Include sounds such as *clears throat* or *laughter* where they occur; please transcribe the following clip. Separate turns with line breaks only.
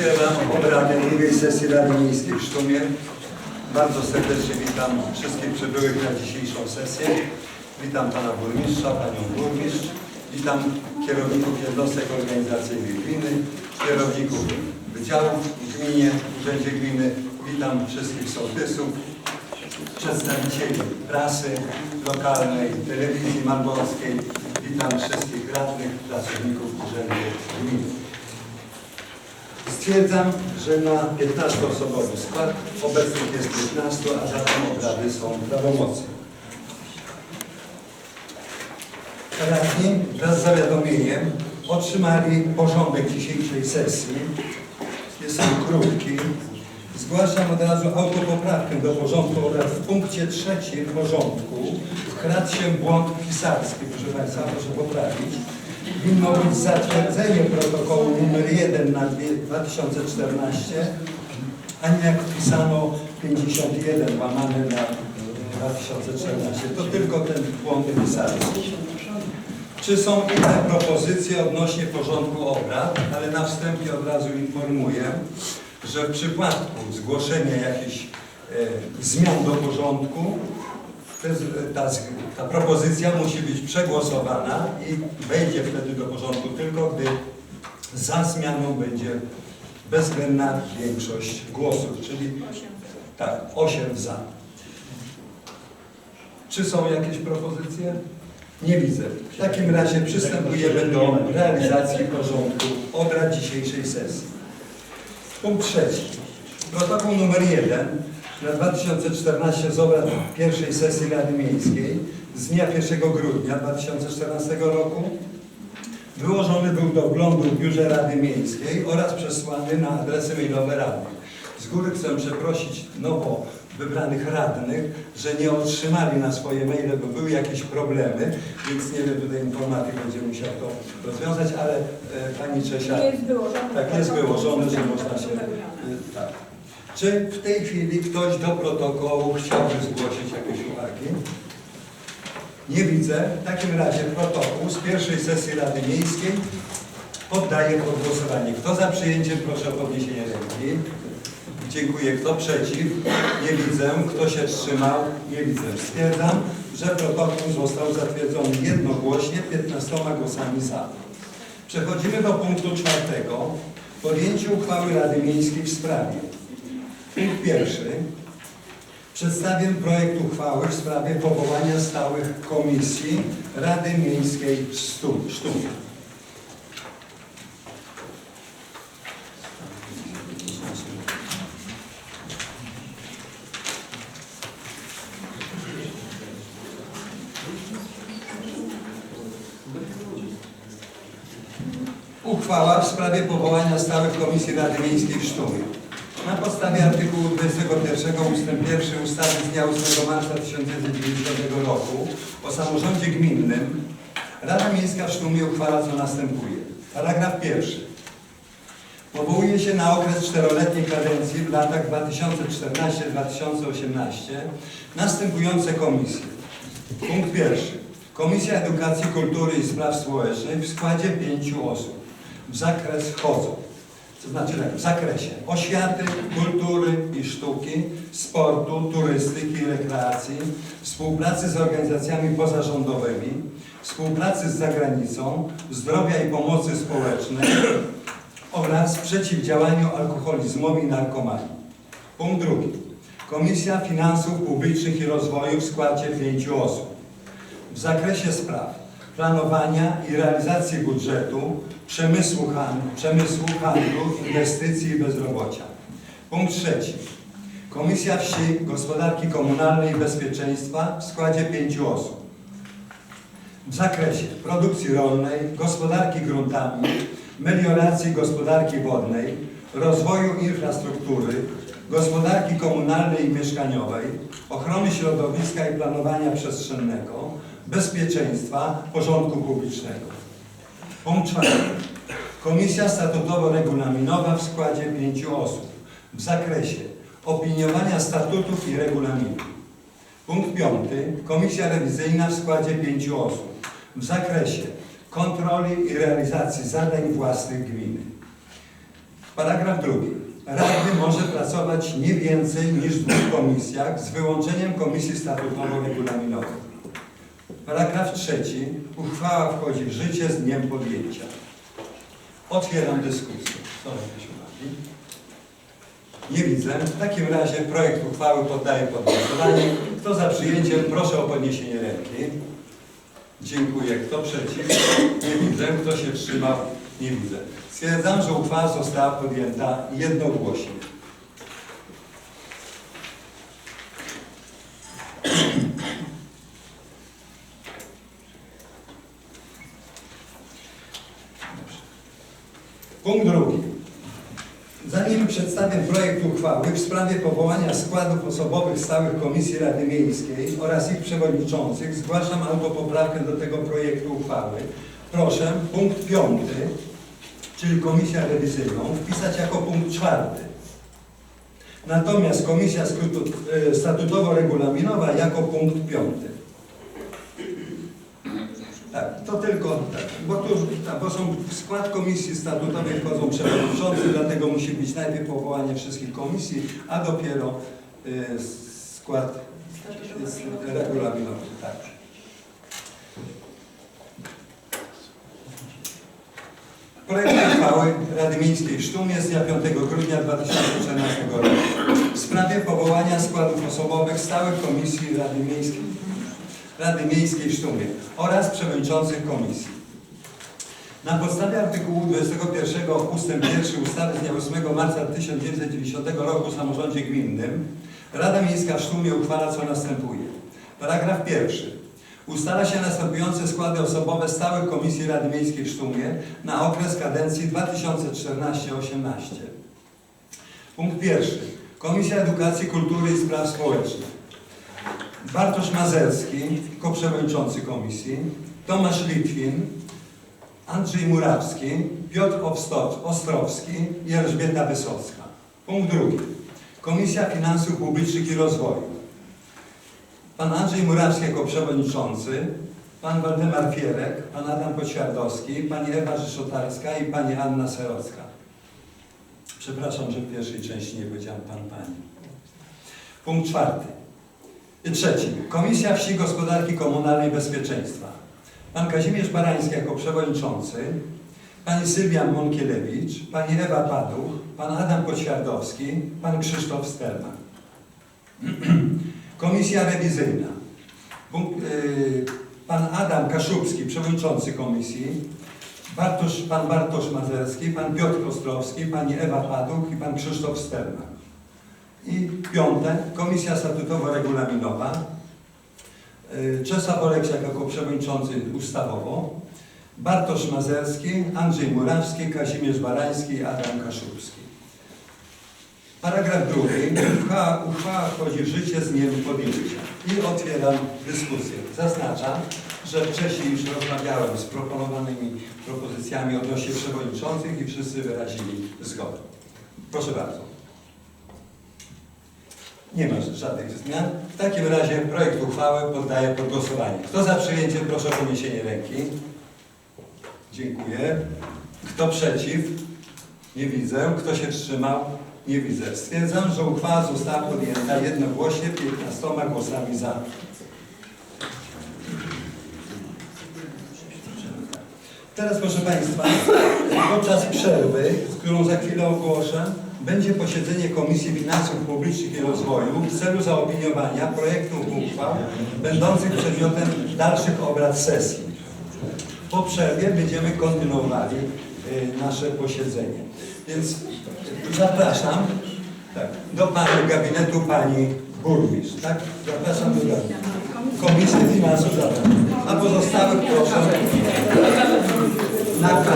Otwieram obrady drugiej sesji Rady Miejskiej w Sztumie. Bardzo serdecznie witam wszystkich przybyłych na dzisiejszą sesję. Witam Pana Burmistrza, Panią Burmistrz. Witam kierowników jednostek organizacyjnych gminy, kierowników wydziałów w gminie, w Urzędzie Gminy. Witam wszystkich sołtysów, przedstawicieli prasy lokalnej, telewizji marborskiej. Witam wszystkich radnych, pracowników Urzędu Gminy. Stwierdzam, że na 15-osobowy skład obecnych jest 15, a zatem obrady są prawomocne. Radni wraz z zawiadomieniem otrzymali porządek dzisiejszej sesji. Jest on krótki. Zgłaszam od razu autopoprawkę do porządku oraz w punkcie trzecim porządku wkradł się błąd pisarski. Proszę Państwa, proszę poprawić. Winno być zatwierdzenie protokołu numer 1 na 2014, a nie jak wpisano 51 łamane na 2014. To tylko ten błąd pisarski. Czy są inne propozycje odnośnie porządku obrad? Ale na wstępie od razu informuję, że w przypadku zgłoszenia jakichś e, zmian do porządku, ta, ta propozycja musi być przegłosowana i wejdzie wtedy do porządku tylko, gdy za zmianą będzie bezwzględna większość głosów, czyli tak, 8 za. Czy są jakieś propozycje? Nie widzę. W takim razie przystępujemy do realizacji porządku obrad dzisiejszej sesji. Punkt trzeci. Protokół numer 1 na 2014 z obrad pierwszej sesji Rady Miejskiej z dnia 1 grudnia 2014 roku wyłożony był do wglądu w Biurze Rady Miejskiej oraz przesłany na adresy mailowe radnych. Z góry chcę przeprosić nowo wybranych radnych, że nie otrzymali na swoje maile, bo były jakieś problemy, więc nie wiem, tutaj informatyk będzie musiał to rozwiązać, ale e, Pani Czesia...
Nie jest wyłożone.
Tak, jest wyłożone, że można się... y, Tak. Czy w tej chwili ktoś do protokołu chciałby zgłosić jakieś uwagi? Nie widzę. W takim razie protokół z pierwszej sesji Rady Miejskiej poddaję pod głosowanie. Kto za przyjęciem, proszę o podniesienie ręki. Dziękuję. Kto przeciw? Nie widzę. Kto się wstrzymał? Nie widzę. Stwierdzam, że protokół został zatwierdzony jednogłośnie 15 głosami za. Przechodzimy do punktu czwartego. Podjęcie uchwały Rady Miejskiej w sprawie. Punkt pierwszy. Przedstawię projekt uchwały w sprawie powołania stałych komisji Rady Miejskiej Sztumie. Uchwała w sprawie powołania stałych komisji Rady Miejskiej w Sztumie. Na podstawie artykułu 21 ust. 1 ustawy z dnia 8 marca 1990 roku o samorządzie gminnym Rada Miejska w Sztumie uchwala co następuje. Paragraf pierwszy. Powołuje się na okres czteroletniej kadencji w latach 2014-2018 następujące komisje. Punkt pierwszy. Komisja Edukacji, Kultury i Spraw Społecznych w składzie pięciu osób. W zakres wchodzą, to znaczy tak, w zakresie oświaty, kultury i sztuki, sportu, turystyki i rekreacji, współpracy z organizacjami pozarządowymi, współpracy z zagranicą, zdrowia i pomocy społecznej oraz przeciwdziałaniu alkoholizmowi i narkomanii. Punkt drugi. Komisja Finansów Publicznych i Rozwoju w składzie pięciu osób w zakresie spraw planowania i realizacji budżetu, przemysłu handlu, przemysłu, handlu inwestycji i bezrobocia. Punkt trzeci. Komisja Wsi, Gospodarki Komunalnej i Bezpieczeństwa w składzie pięciu osób. W zakresie produkcji rolnej, gospodarki gruntami, melioracji gospodarki wodnej, rozwoju infrastruktury, gospodarki komunalnej i mieszkaniowej, ochrony środowiska i planowania przestrzennego, bezpieczeństwa, porządku publicznego. Punkt czwarty. Komisja statutowo-regulaminowa w składzie pięciu osób w zakresie opiniowania statutów i regulaminów. Punkt piąty. Komisja rewizyjna w składzie pięciu osób w zakresie kontroli i realizacji zadań własnych gminy. Paragraf drugi. Radny może pracować nie więcej niż w dwóch komisjach z wyłączeniem komisji statutowo-regulaminowej. Paragraf trzeci. Uchwała wchodzi w życie z dniem podjęcia. Otwieram dyskusję. Są jakieś uwagi? Nie widzę. W takim razie projekt uchwały poddaję pod głosowanie. Kto za przyjęciem, proszę o podniesienie ręki. Dziękuję. Kto przeciw? Nie widzę. Kto się wstrzymał? Nie widzę. Stwierdzam, że uchwała została podjęta jednogłośnie. Punkt drugi. Zanim przedstawię projekt uchwały w sprawie powołania składów osobowych stałych Komisji Rady Miejskiej oraz ich przewodniczących, zgłaszam autopoprawkę do tego projektu uchwały. Proszę punkt piąty, czyli Komisja Rewizyjną, wpisać jako punkt czwarty. Natomiast Komisja e, Statutowo-Regulaminowa jako punkt piąty. Tak, to tylko, tak, bo tu bo są w skład komisji statutowej wchodzą przewodniczący, dlatego musi być najpierw powołanie wszystkich komisji, a dopiero y, skład jest regulaminowy. Tak. Projekt uchwały Rady Miejskiej w Sztumie z dnia 5 grudnia 2014 roku w sprawie powołania składów osobowych stałych komisji Rady Miejskiej Rady Miejskiej w Sztumie oraz przewodniczących komisji. Na podstawie artykułu 21 ust. 1 ustawy z dnia 8 marca 1990 roku o samorządzie gminnym Rada Miejska w Sztumie uchwala co następuje. Paragraf pierwszy. Ustala się następujące składy osobowe stałych Komisji Rady Miejskiej w Sztumie na okres kadencji 2014-18. Punkt pierwszy. Komisja Edukacji, Kultury i Spraw Społecznych. Bartosz Mazerski, koprzewodniczący komisji, Tomasz Litwin, Andrzej Murawski, Piotr Ostrowski i Elżbieta Wysocka. Punkt drugi. Komisja Finansów Publicznych i Rozwoju. Pan Andrzej Murawski jako przewodniczący, pan Waldemar Fierek, pan Adam Poćwiardowski, pani Ewa Rzeszotarska i pani Anna Serocka. Przepraszam, że w pierwszej części nie powiedziałam pan, pani. Punkt czwarty. Trzeci. Komisja Wsi Gospodarki Komunalnej Bezpieczeństwa. Pan Kazimierz Barański jako przewodniczący, pani Sylwia Monkielewicz, pani Ewa Paduch, pan Adam Poćwiardowski, pan Krzysztof Sterman. *clears throat* Komisja Rewizyjna. Y, pan Adam Kaszubski, przewodniczący komisji, Bartosz, pan Bartosz Mazerski, pan Piotr Ostrowski, pani Ewa Paduch i pan Krzysztof Sterman. I piąte, Komisja Statutowo-Regulaminowa. Y, Czesław Oleksiak jako przewodniczący ustawowo, Bartosz Mazerski, Andrzej Murawski, Kazimierz Barański Adam Kaszubski. Paragraf drugi. Uchwała, uchwała wchodzi w życie z dniem podjęcia. I otwieram dyskusję. Zaznaczam, że wcześniej już rozmawiałem z proponowanymi propozycjami odnośnie przewodniczących i wszyscy wyrazili zgodę. Proszę bardzo. Nie ma żadnych zmian. W takim razie projekt uchwały poddaję pod głosowanie. Kto za przyjęciem, proszę o podniesienie ręki. Dziękuję. Kto przeciw? Nie widzę. Kto się wstrzymał? Nie widzę. Stwierdzam, że uchwała została podjęta jednogłośnie 15 głosami za. Teraz proszę Państwa, podczas przerwy, którą za chwilę ogłoszę, będzie posiedzenie Komisji Finansów Publicznych i Rozwoju w celu zaopiniowania projektów uchwał będących przedmiotem dalszych obrad sesji. Po przerwie będziemy kontynuowali y, nasze posiedzenie. Więc zapraszam tak, do pani gabinetu pani burmistrz. Tak? Zapraszam do gabinetu. Komisji Finansów. A pozostałych proszę bardzo